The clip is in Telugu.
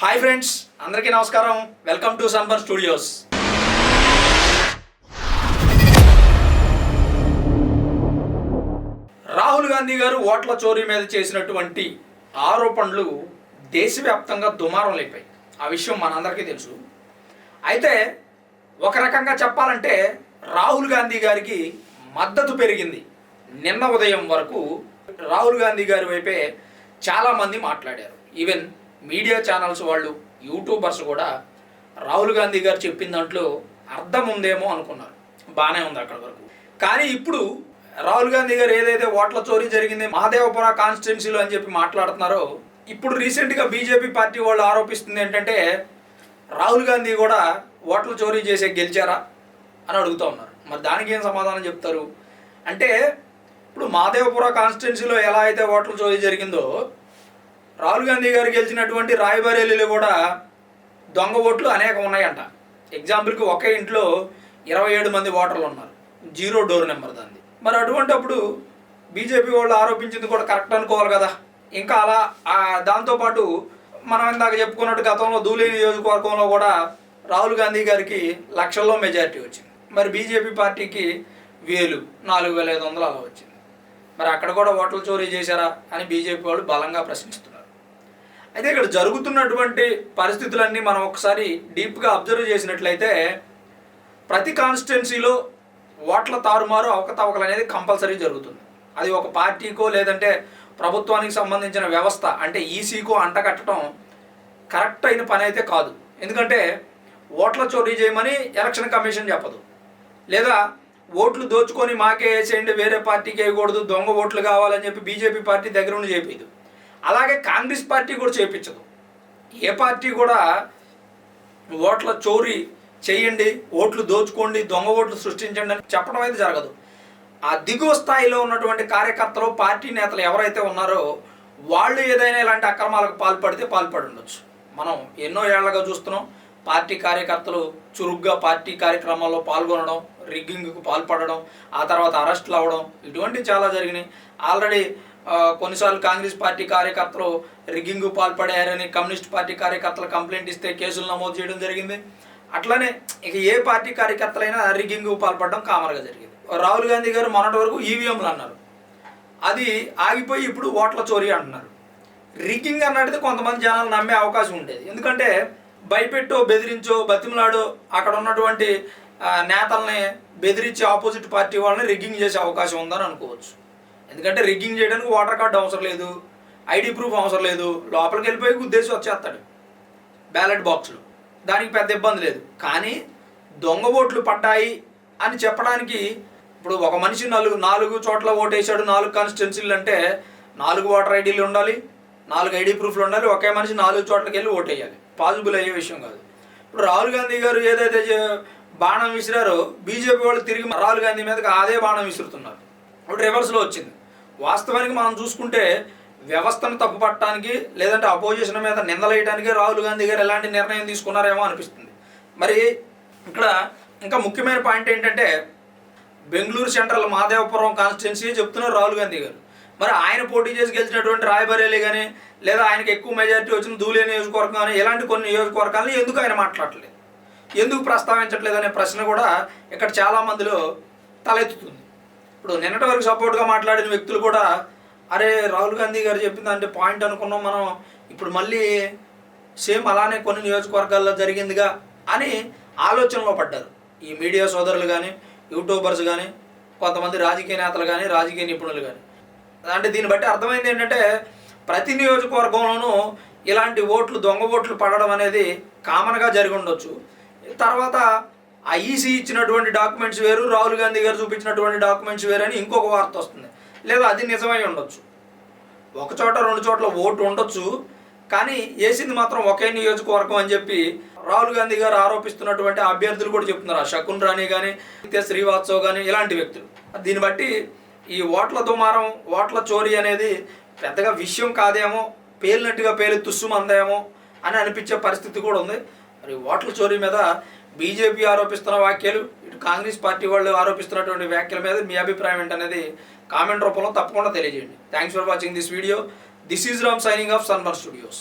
హాయ్ ఫ్రెండ్స్ అందరికీ నమస్కారం. వెల్కమ్ టు సంబర్ స్టూడియోస్. రాహుల్ గాంధీ గారు ఓట్ల చోరీ మీద చేసినటువంటి ఆరోపణలు దేశవ్యాప్తంగా దుమారం లేపాయి ఆ విషయం మనందరికీ తెలుసు. అయితే ఒక రకంగా చెప్పాలంటే రాహుల్ గాంధీ గారికి మద్దతు పెరిగింది. నిన్న ఉదయం వరకు రాహుల్ గాంధీ గారి వైపే చాలామంది మాట్లాడారు. ఈవెన్ మీడియా ఛానల్స్ వాళ్ళు యూట్యూబర్స్ కూడా రాహుల్ గాంధీ గారు చెప్పిన దాంట్లో అర్థం ఉందేమో అనుకున్నారు. బాగానే ఉంది అక్కడ వరకు. కానీ ఇప్పుడు రాహుల్ గాంధీ గారు ఏదైతే ఓట్ల చోరీ జరిగింది మహాదేవపుర కాన్స్టిట్యున్సీలో అని చెప్పి మాట్లాడుతున్నారో ఇప్పుడు రీసెంట్గా బీజేపీ పార్టీ వాళ్ళు ఆరోపిస్తుంది ఏంటంటే రాహుల్ గాంధీ కూడా ఓట్ల చోరీ చేసే గెలిచారా అని అడుగుతూ ఉన్నారు. మరి దానికి ఏం సమాధానం చెప్తారు? అంటే ఇప్పుడు మాదేవపుర కాన్స్టిట్యున్సీలో ఎలా అయితే ఓట్ల చోరీ జరిగిందో రాహుల్ గాంధీ గారు గెలిచినటువంటి రాయబరేలీలో కూడా దొంగ ఓట్లు అనేకం ఉన్నాయంట. ఎగ్జాంపుల్కి ఒకే ఇంట్లో ఇరవై ఏడు మంది ఓటర్లు ఉన్నారు. జీరో డోర్ నెంబర్ దాన్ని మరి అటువంటప్పుడు బీజేపీ వాళ్ళు ఆరోపించింది కూడా కరెక్ట్ అనుకోవాలి కదా. ఇంకా అలా దాంతోపాటు మనం ఇందాక చెప్పుకున్నట్టు గతంలో ధూళి నియోజకవర్గంలో కూడా రాహుల్ గాంధీ గారికి లక్షల్లో మెజారిటీ వచ్చింది. మరి బీజేపీ పార్టీకి వేలు నాలుగు వేల ఐదు వందలు అలా వచ్చింది. మరి అక్కడ కూడా ఓట్లు చోరీ చేశారా అని బీజేపీ వాళ్ళు బలంగా ప్రశ్నిస్తున్నారు. అయితే ఇక్కడ జరుగుతున్నటువంటి పరిస్థితులన్నీ మనం ఒకసారి డీప్గా అబ్జర్వ్ చేసినట్లయితే ప్రతి కాన్స్టిట్యున్సీలో ఓట్ల తారుమారు అవకతవకలు అనేది కంపల్సరీ జరుగుతుంది. అది ఒక పార్టీకో లేదంటే ప్రభుత్వానికి సంబంధించిన వ్యవస్థ అంటే ఈసీకో అంటకట్టడం కరెక్ట్ అయిన పని అయితే కాదు. ఎందుకంటే ఓట్ల చోరీ చేయమని ఎలక్షన్ కమిషన్ చెప్పదు. లేదా ఓట్లు దోచుకొని మాకే వేసేయండి వేరే పార్టీకి వేయకూడదు దొంగ ఓట్లు కావాలని చెప్పి బీజేపీ పార్టీ దగ్గర నుండి చేపించదు అలాగే కాంగ్రెస్ పార్టీ కూడా చేపించదు. ఏ పార్టీ కూడా ఓట్ల చోరీ చేయండి ఓట్లు దోచుకోండి దొంగ ఓట్లు సృష్టించండి అని చెప్పడం అయితే జరగదు. ఆ దిగువ స్థాయిలో ఉన్నటువంటి కార్యకర్తలు పార్టీ నేతలు ఎవరైతే ఉన్నారో వాళ్ళు ఏదైనా ఇలాంటి అక్రమాలకు పాల్పడితే పాల్పడి ఉండొచ్చు. మనం ఎన్నో ఏళ్ళుగా చూస్తున్నాం పార్టీ కార్యకర్తలు చురుగ్గా పార్టీ కార్యక్రమాల్లో పాల్గొనడం రిగ్గింగ్కు పాల్పడడం ఆ తర్వాత అరెస్టులు అవ్వడం ఇటువంటివి చాలా జరిగినాయి. ఆల్రెడీ కొన్నిసార్లు కాంగ్రెస్ పార్టీ కార్యకర్తలు రిగ్గింగ్ పాల్పడారని కమ్యూనిస్ట్ పార్టీ కార్యకర్తలు కంప్లైంట్ ఇస్తే కేసులు నమోదు చేయడం జరిగింది. అట్లనే ఇక ఏ పార్టీ కార్యకర్తలైనా రిగ్గింగ్ పాల్పడడం కామన్గా జరిగింది. రాహుల్ గాంధీ గారు మొన్నటి వరకు ఈవీఎంలు అన్నారు. అది ఆగిపోయి ఇప్పుడు ఓట్ల చోరీ అంటున్నారు. రిగ్గింగ్ అన్నది కొంతమంది జనాలు నమ్మే అవకాశం ఉండేది. ఎందుకంటే భయపెట్టో బెదిరించో బతిమలాడో అక్కడ ఉన్నటువంటి నేతల్ని బెదిరించి ఆపోజిట్ పార్టీ వాళ్ళని రిగ్గింగ్ చేసే అవకాశం ఉందని అనుకోవచ్చు. ఎందుకంటే రిగ్గింగ్ చేయడానికి ఓటర్ కార్డు అవసరం లేదు ఐడి ప్రూఫ్ అవసరం లేదు లోపలికి వెళ్ళిపోయి ఉద్దేశం వచ్చేస్తాడు బ్యాలెట్ బాక్స్లో దానికి పెద్ద ఇబ్బంది లేదు. కానీ దొంగ ఓట్లు పడ్డాయి అని చెప్పడానికి ఇప్పుడు ఒక మనిషి నలుగు నాలుగు చోట్ల ఓటేశాడు నాలుగు కాన్స్టిట్యున్సీలు అంటే నాలుగు ఓటర్ ఐడీలు ఉండాలి నాలుగు ఐడి ప్రూఫ్లు ఉండాలి ఒకే మనిషి నాలుగు చోట్లకి వెళ్ళి ఓటేయాలి. పాసిబుల్ అయ్యే విషయం కాదు. ఇప్పుడు రాహుల్ గాంధీ గారు ఏదైతే బాణం విసిరారో బీజేపీ వాళ్ళు తిరిగి రాహుల్ గాంధీ మీదకి అదే బాణం విసురుతున్నారు. ఇప్పుడు రివర్స్లో వచ్చింది. వాస్తవానికి మనం చూసుకుంటే వ్యవస్థను తప్పుపట్టడానికి లేదంటే అపోజిషన్ మీద నిందలేయడానికి రాహుల్ గాంధీ గారు ఎలాంటి నిర్ణయం తీసుకున్నారేమో అనిపిస్తుంది. మరి ఇక్కడ ఇంకా ముఖ్యమైన పాయింట్ ఏంటంటే బెంగళూరు సెంట్రల్ మాదేవపురం కాన్స్టిట్యున్సీ చెప్తున్నారు రాహుల్ గాంధీ గారు. మరి ఆయన పోటీ చేసి గెలిచినటువంటి రాయబరేలీ కానీ లేదా ఆయనకి ఎక్కువ మెజారిటీ వచ్చిన ధూలే నియోజకవర్గం కానీ ఇలాంటి కొన్ని నియోజకవర్గాలను ఎందుకు ఆయన మాట్లాడలేదు? ఎందుకు ప్రస్తావించట్లేదు అనే ప్రశ్న కూడా ఇక్కడ చాలా మందిలో తలెత్తుతుంది. ఇప్పుడు నిన్నటి వరకు సపోర్ట్గా మాట్లాడిన వ్యక్తులు కూడా అరే రాహుల్ గాంధీ గారు చెప్పింది అంటే పాయింట్ అనుకున్నాం మనం ఇప్పుడు మళ్ళీ సేమ్ అలానే కొన్ని నియోజకవర్గాల్లో జరిగిందిగా అని ఆలోచనలో పడ్డారు. ఈ మీడియా సోదరులు కానీ యూట్యూబర్స్ కానీ కొంతమంది రాజకీయ నేతలు కానీ రాజకీయ నిపుణులు కానీ అంటే దీన్ని బట్టి అర్థమైంది ఏంటంటే ప్రతి నియోజకవర్గంలోనూ ఇలాంటి ఓట్లు దొంగ ఓట్లు పడడం అనేది కామన్గా జరిగి ఉండొచ్చు. తర్వాత ఆ ఈసీ ఇచ్చినటువంటి డాక్యుమెంట్స్ వేరు రాహుల్ గాంధీ గారు చూపించినటువంటి డాక్యుమెంట్స్ వేరు అని ఇంకొక వార్త వస్తుంది. లేదా అది నిజమై ఉండొచ్చు. ఒక చోట రెండు చోట్ల ఓటు ఉండొచ్చు కానీ వేసింది మాత్రం ఒకే నియోజకవర్గం అని చెప్పి రాహుల్ గాంధీ గారు ఆరోపిస్తున్నటువంటి అభ్యర్థులు కూడా చెప్తున్నారు. ఆ శకున్ రాణి కానీ శ్రీవాత్సవ్ కానీ ఇలాంటి వ్యక్తులు. దీన్ని బట్టి ఈ ఓట్ల దుమారం ఓట్ల చోరీ అనేది పెద్దగా విషయం కాదేమో పేలినట్టుగా పేలి తుస్సుమందేమో అని అనిపించే పరిస్థితి కూడా ఉంది. మరి ఓట్ల చోరీ మీద బీజేపీ ఆరోపిస్తున్న వ్యాఖ్యలు ఇటు కాంగ్రెస్ పార్టీ వాళ్ళు ఆరోపిస్తున్నటువంటి వ్యాఖ్యల మీద మీ అభిప్రాయం ఏంటనేది కామెంట్ రూపంలో తప్పకుండా తెలియజేయండి. Thanks for watching this video this is Ram signing off సన్మర్ studios